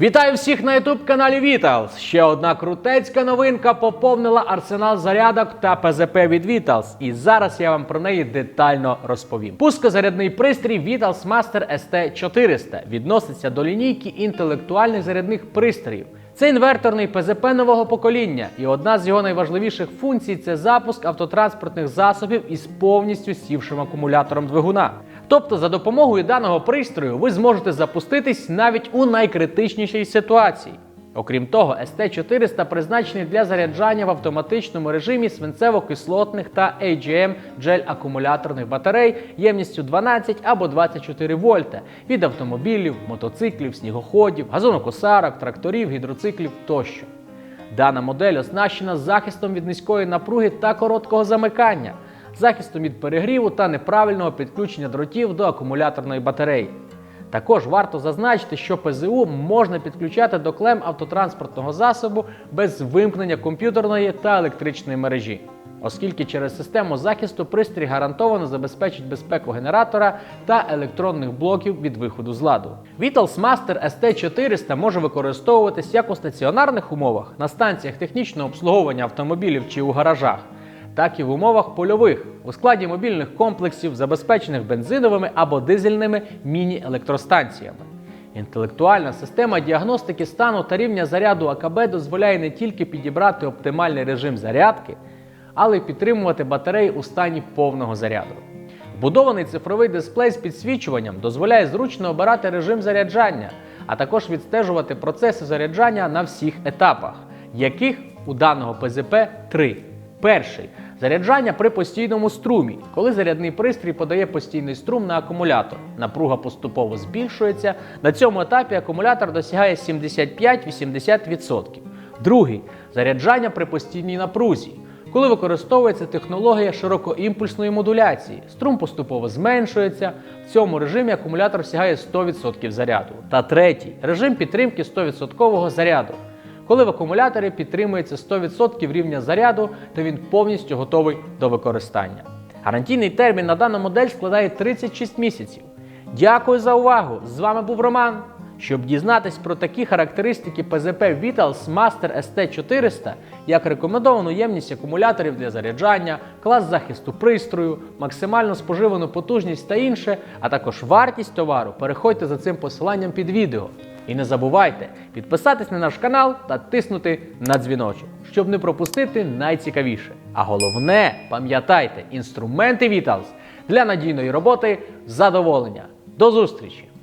Вітаю всіх на youtube каналі Vitals. Ще одна крутецька новинка поповнила арсенал зарядок та ПЗП від Vitals. І зараз я вам про неї детально розповім. Пускозарядний пристрій Vitals Master ST400 відноситься до лінійки інтелектуальних зарядних пристроїв. Це інверторний ПЗП нового покоління, і одна з його найважливіших функцій це запуск автотранспортних засобів із повністю сівшим акумулятором двигуна. Тобто, за допомогою даного пристрою ви зможете запуститись навіть у найкритичнішій ситуації. Окрім того, ST400 призначений для заряджання в автоматичному режимі свинцево-кислотних та AGM джель-акумуляторних батарей ємністю 12 або 24 вольта від автомобілів, мотоциклів, снігоходів, газонокосарок, тракторів, гідроциклів тощо. Дана модель оснащена захистом від низької напруги та короткого замикання, захистом від перегріву та неправильного підключення дротів до акумуляторної батареї. Також варто зазначити, що ПЗУ можна підключати до клем автотранспортного засобу без вимкнення комп'ютерної та електричної мережі, оскільки через систему захисту пристрій гарантовано забезпечить безпеку генератора та електронних блоків від виходу з ладу. Vitals Master ST400 може використовуватись як у стаціонарних умовах на станціях технічного обслуговування автомобілів чи у гаражах так і в умовах польових у складі мобільних комплексів, забезпечених бензиновими або дизельними міні-електростанціями. Інтелектуальна система діагностики стану та рівня заряду АКБ дозволяє не тільки підібрати оптимальний режим зарядки, але й підтримувати батареї у стані повного заряду. Вбудований цифровий дисплей з підсвічуванням дозволяє зручно обирати режим заряджання, а також відстежувати процеси заряджання на всіх етапах, яких у даного ПЗП три. Перший заряджання при постійному струмі. Коли зарядний пристрій подає постійний струм на акумулятор, напруга поступово збільшується. На цьому етапі акумулятор досягає 75-80%. Другий заряджання при постійній напрузі. Коли використовується технологія широкоімпульсної модуляції, струм поступово зменшується. В цьому режимі акумулятор сягає 100% заряду. Та третій режим підтримки 100% заряду коли в акумуляторі підтримується 100% рівня заряду, то він повністю готовий до використання. Гарантійний термін на дану модель складає 36 місяців. Дякую за увагу! З вами був Роман. Щоб дізнатись про такі характеристики ПЗП Vitals Master ST400, як рекомендовану ємність акумуляторів для заряджання, клас захисту пристрою, максимально споживану потужність та інше, а також вартість товару, переходьте за цим посиланням під відео. І не забувайте підписатись на наш канал та тиснути на дзвіночок, щоб не пропустити найцікавіше. А головне, пам'ятайте, інструменти Vitals для надійної роботи задоволення. До зустрічі!